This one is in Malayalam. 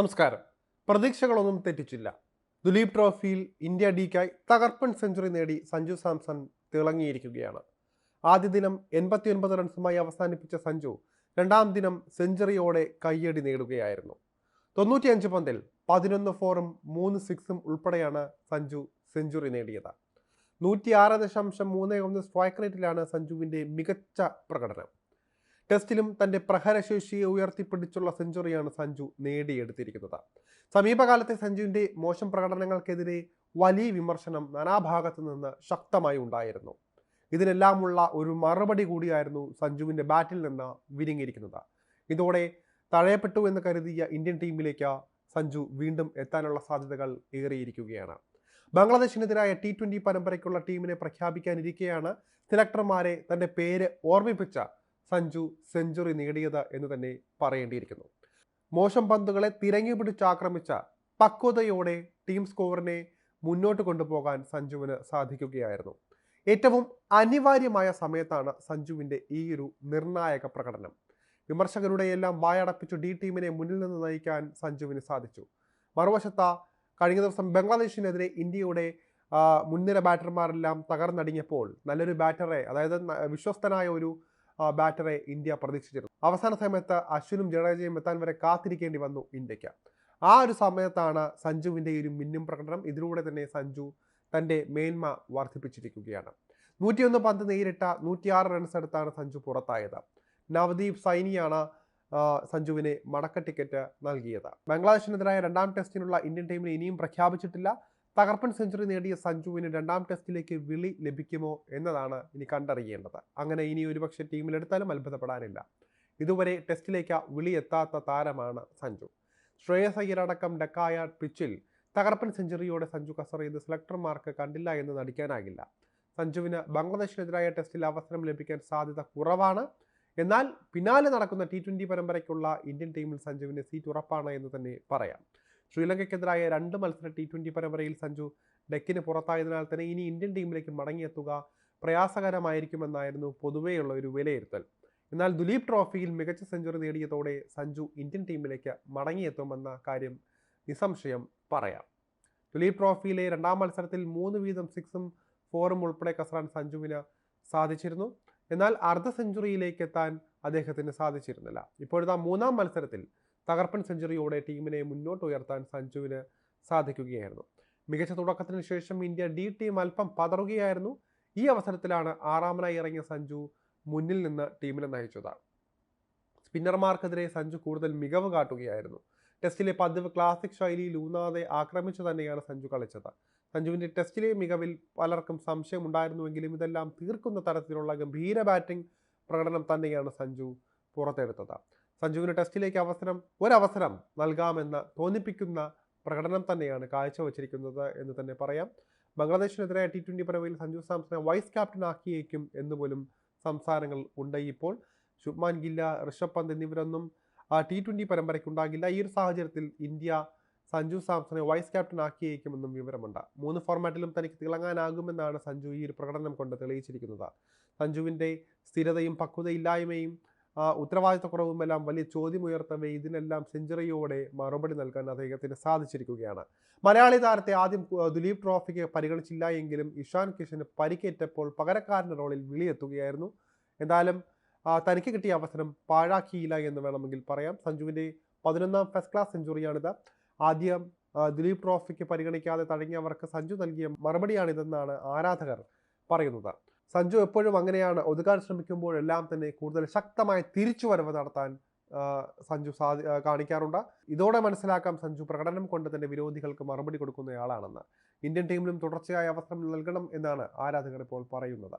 നമസ്കാരം. പ്രതീക്ഷകളൊന്നും തെറ്റിച്ചില്ല. ദുലീപ് ട്രോഫിയിൽ ഇന്ത്യ ഡിക്കായി തകർപ്പൻ സെഞ്ചുറി നേടി സഞ്ജു സാംസൺ തിളങ്ങിയിരിക്കുകയാണ്. ആദ്യ ദിനം എൺപത്തിയൊൻപത് റൺസുമായി അവസാനിപ്പിച്ച സഞ്ജു രണ്ടാം ദിനം സെഞ്ചുറിയോടെ കയ്യടി നേടുകയായിരുന്നു. തൊണ്ണൂറ്റിയഞ്ച് പന്തിൽ പതിനൊന്ന് ഫോറും മൂന്ന് സിക്സും ഉൾപ്പെടെയാണ് സഞ്ജു സെഞ്ചുറി നേടിയത്. നൂറ്റിയാറ് ദശാംശം മൂന്ന് ഒന്ന് സ്ട്രൈക്ക് റേറ്റിലാണ് സഞ്ജുവിന്റെ മികച്ച പ്രകടനം. ടെസ്റ്റിലും തന്റെ പ്രഹരശേഷിയെ ഉയർത്തിപ്പിടിച്ചുള്ള സെഞ്ചുറിയാണ് സഞ്ജു നേടിയെടുത്തിരിക്കുന്നത്. സമീപകാലത്തെ സഞ്ജുവിന്റെ മോശം പ്രകടനങ്ങൾക്കെതിരെ വലിയ വിമർശനം നാനാഭാഗത്തു നിന്ന് ശക്തമായി ഉണ്ടായിരുന്നു. ഇതിനെല്ലാമുള്ള ഒരു മറുപടി കൂടിയായിരുന്നു സഞ്ജുവിന്റെ ബാറ്റിൽ നിന്ന് വിരിങ്ങിയിരിക്കുന്നത് ഇതോടെ തഴയപ്പെട്ടു എന്ന് കരുതിയ ഇന്ത്യൻ ടീമിലേക്ക് സഞ്ജു വീണ്ടും എത്താനുള്ള സാധ്യതകൾ ഏറിയിരിക്കുകയാണ്. ബംഗ്ലാദേശിനെതിരായ ടി ട്വന്റി പരമ്പരയ്ക്കുള്ള ടീമിനെ പ്രഖ്യാപിക്കാനിരിക്കെയാണ് സെലക്ടർമാരെ തന്റെ പേര് ഓർമ്മിപ്പിച്ച സഞ്ജു സെഞ്ചുറി നേടിയത് എന്ന് തന്നെ പറയേണ്ടിയിരിക്കുന്നു. മോശം പന്തുകളെ തിരങ്ങി പിടിച്ചാക്രമിച്ച പക്വതയോടെ ടീം സ്കോറിനെ മുന്നോട്ട് കൊണ്ടുപോകാൻ സഞ്ജുവിന് സാധിക്കുകയായിരുന്നു. ഏറ്റവും അനിവാര്യമായ സമയത്താണ് സഞ്ജുവിന്റെ ഒരു നിർണായക പ്രകടനം. വിമർശകരുടെ എല്ലാം വായടപ്പിച്ചു ഡി ടീമിനെ മുന്നിൽ നിന്ന് നയിക്കാൻ സഞ്ജുവിന് സാധിച്ചു. മറുവശത്ത കഴിഞ്ഞ ദിവസം ബംഗ്ലാദേശിനെതിരെ ഇന്ത്യയുടെ മുൻനിര ബാറ്റർമാരെല്ലാം തകർന്നടിഞ്ഞപ്പോൾ നല്ലൊരു ബാറ്ററെ അതായത് വിശ്വസ്തനായ ഒരു ബാറ്ററെ ഇന്ത്യ പ്രതീക്ഷിച്ചിരുന്നു. അവസാന സമയത്ത് അശ്വിനും ജഡേജയും എത്താൻ വരെ കാത്തിരിക്കേണ്ടി വന്നു ഇന്ത്യയ്ക്ക് ആ ഒരു സമയത്താണ് സഞ്ജുവിന്റെ ഒരു മിന്നും പ്രകടനം. ഇതിലൂടെ തന്നെ സഞ്ജു തന്റെ മേന്മ വർദ്ധിപ്പിച്ചിരിക്കുകയാണ്. നൂറ്റിയൊന്ന് പന്ത് നേരിട്ട നൂറ്റിയാറ് റൺസ് എടുത്താണ് സഞ്ജു പുറത്തായത്. നവദീപ് സൈനിയാണ് സഞ്ജുവിന് മടക്ക ടിക്കറ്റ് നൽകിയത്. ബംഗ്ലാദേശിനെതിരായ രണ്ടാം ടെസ്റ്റിനുള്ള ഇന്ത്യൻ ടീമിനെ ഇനിയും പ്രഖ്യാപിച്ചിട്ടില്ല. തകർപ്പൻ സെഞ്ചുറി നേടിയ സഞ്ജുവിന് രണ്ടാം ടെസ്റ്റിലേക്ക് വിളി ലഭിക്കുമോ എന്നതാണ് ഇനി കണ്ടറിയേണ്ടത്. അങ്ങനെ ഇനി ഒരുപക്ഷെ ടീമിലെടുത്താലും അത്ഭുതപ്പെടാനില്ല. ഇതുവരെ ടെസ്റ്റിലേക്ക് വിളി എത്താത്ത താരമാണ് സഞ്ജു. ശ്രേയസ് അയ്യരടക്കം ഡക്കായ പിച്ചിൽ തകർപ്പൻ സെഞ്ചുറിയോടെ സഞ്ജു കസർ ചെയ്ത് സെലക്ടർമാർക്ക് കണ്ടില്ല എന്ന് നടിക്കാനാകില്ല. സഞ്ജുവിന് ബംഗ്ലാദേശിനെതിരായ ടെസ്റ്റിൽ അവസരം ലഭിക്കാൻ സാധ്യത കുറവാണ്. എന്നാൽ പിന്നാലെ നടക്കുന്ന ടി ട്വന്റി പരമ്പരയ്ക്കുള്ള ഇന്ത്യൻ ടീമിൽ സഞ്ജുവിന് സീറ്റ് ഉറപ്പാണ് എന്ന് തന്നെ പറയാം. ശ്രീലങ്കയ്ക്കെതിരായ രണ്ട് മത്സര ടി ട്വന്റി പരമ്പരയിൽ സഞ്ജു ഡെക്കിന് പുറത്തായതിനാൽ തന്നെ ഇനി ഇന്ത്യൻ ടീമിലേക്ക് മടങ്ങിയെത്തുക പ്രയാസകരമായിരിക്കുമെന്നായിരുന്നു പൊതുവെയുള്ള ഒരു വിലയിരുത്തൽ. എന്നാൽ ദുലീപ് ട്രോഫിയിൽ മികച്ച സെഞ്ചുറി നേടിയതോടെ സഞ്ജു ഇന്ത്യൻ ടീമിലേക്ക് മടങ്ങിയെത്തുമെന്ന കാര്യം നിസ്സംശയം പറയാം. ദുലീപ് ട്രോഫിയിലെ രണ്ടാം മത്സരത്തിൽ മൂന്ന് വീതം സിക്സും ഫോറും ഉൾപ്പെടെ കസറാൻ സഞ്ജുവിന് സാധിച്ചിരുന്നു. എന്നാൽ അർദ്ധ സെഞ്ചുറിയിലേക്ക് എത്താൻ അദ്ദേഹത്തിന് സാധിച്ചിരുന്നില്ല. ഇപ്പോഴത്തെ മൂന്നാം മത്സരത്തിൽ തകർപ്പൻ സെഞ്ചുറിയോടെ ടീമിനെ മുന്നോട്ട് ഉയർത്താൻ സഞ്ജുവിന് സാധിക്കുകയായിരുന്നു. മികച്ച തുടക്കത്തിന് ശേഷം ഇന്ത്യ ഡി ടീം അല്പം പതറുകയായിരുന്നു. ഈ അവസരത്തിലാണ് ആറാമനായി ഇറങ്ങിയ സഞ്ജു മുന്നിൽ നിന്ന് ടീമിനെ നയിച്ചത്. സ്പിന്നർമാർക്കെതിരെ സഞ്ജു കൂടുതൽ മികവ് കാട്ടുകയായിരുന്നു. ടെസ്റ്റിലെ പതിവ് ക്ലാസിക് ശൈലിയിൽ ഊന്നാതെ ആക്രമിച്ചു തന്നെയാണ് സഞ്ജു കളിച്ചത്. സഞ്ജുവിന്റെ ടെസ്റ്റിലെ മികവിൽ പലർക്കും സംശയമുണ്ടായിരുന്നുവെങ്കിലും ഇതെല്ലാം തീർക്കുന്ന തരത്തിലുള്ള ഗംഭീര ബാറ്റിംഗ് പ്രകടനം തന്നെയാണ് സഞ്ജു പുറത്തെടുത്തത്. സഞ്ജുവിന് ടെസ്റ്റിലേക്ക് അവസരം ഒരവസരം നൽകാമെന്ന് തോന്നിപ്പിക്കുന്ന പ്രകടനം തന്നെയാണ് കാഴ്ചവച്ചിരിക്കുന്നത് എന്ന് തന്നെ പറയാം. ബംഗ്ലാദേശിനെതിരായ ടി ട്വന്റി പരവയിൽ സഞ്ജു സാംസനെ വൈസ് ക്യാപ്റ്റൻ ആക്കിയേക്കും എന്നുപോലും സംസാരങ്ങൾ ഉണ്ട് ഇപ്പോൾ ശുഭ്മാൻ ഗില്ല ഋഷഭ് പന്ത് എന്നിവരൊന്നും ടി ട്വന്റി പരമ്പരയ്ക്കുണ്ടാകില്ല. ഈ ഒരു സാഹചര്യത്തിൽ ഇന്ത്യ സഞ്ജു സാംസനെ വൈസ് ക്യാപ്റ്റൻ ആക്കിയേക്കുമെന്നും വിവരമുണ്ട്. മൂന്ന് ഫോർമാറ്റിലും തനിക്ക് തിളങ്ങാനാകുമെന്നാണ് സഞ്ജു ഈ ഒരു പ്രകടനം കൊണ്ട് തെളിയിച്ചിരിക്കുന്നത്. സഞ്ജുവിന്റെ സ്ഥിരതയും പക്വതയില്ലായ്മയും ഉത്തരവാദിത്തക്കുറവും എല്ലാം വലിയ ചോദ്യമുയർത്തവേ ഇതിനെല്ലാം സെഞ്ചുറിയോടെ മറുപടി നൽകാൻ അദ്ദേഹത്തിന് സാധിച്ചിരിക്കുകയാണ്. മലയാളി താരത്തെ ആദ്യം ദുലീപ് ട്രോഫിക്ക് പരിഗണിച്ചില്ല എങ്കിലും ഇഷാൻ കിഷന് പരിക്കേറ്റപ്പോൾ പകരക്കാരന്റെ റോളിൽ വിളിയെത്തുകയായിരുന്നു. എന്തായാലും തനിക്ക് കിട്ടിയ അവസരം പാഴാക്കിയില്ല എന്ന് വേണമെങ്കിൽ പറയാം. സഞ്ജുവിന്റെ പതിനൊന്നാം ഫസ്റ്റ് ക്ലാസ് സെഞ്ചുറിയാണിത്. ആദ്യം ദുലീപ് ട്രോഫിക്ക് പരിഗണിക്കാതെ തഴങ്ങിയവർക്ക് സഞ്ജു നൽകിയ മറുപടിയാണിതെന്നാണ് ആരാധകർ പറയുന്നത്. സഞ്ജു എപ്പോഴും അങ്ങനെയാണ്. ഒതുക്കാൻ ശ്രമിക്കുമ്പോഴെല്ലാം തന്നെ കൂടുതൽ ശക്തമായ തിരിച്ചുവരവ് നടത്താൻ സഞ്ജു സാധി കാണിക്കാറുണ്ട്. ഇതോടെ മനസ്സിലാക്കാം സഞ്ജു പ്രകടനം കൊണ്ട് തന്നെ വിരോധികൾക്ക് മറുപടി കൊടുക്കുന്നയാളാണെന്ന്. ഇന്ത്യൻ ടീമിലും തുടർച്ചയായ അവസരം നൽകണം എന്നാണ് ആരാധകർ ഇപ്പോൾ പറയുന്നത്.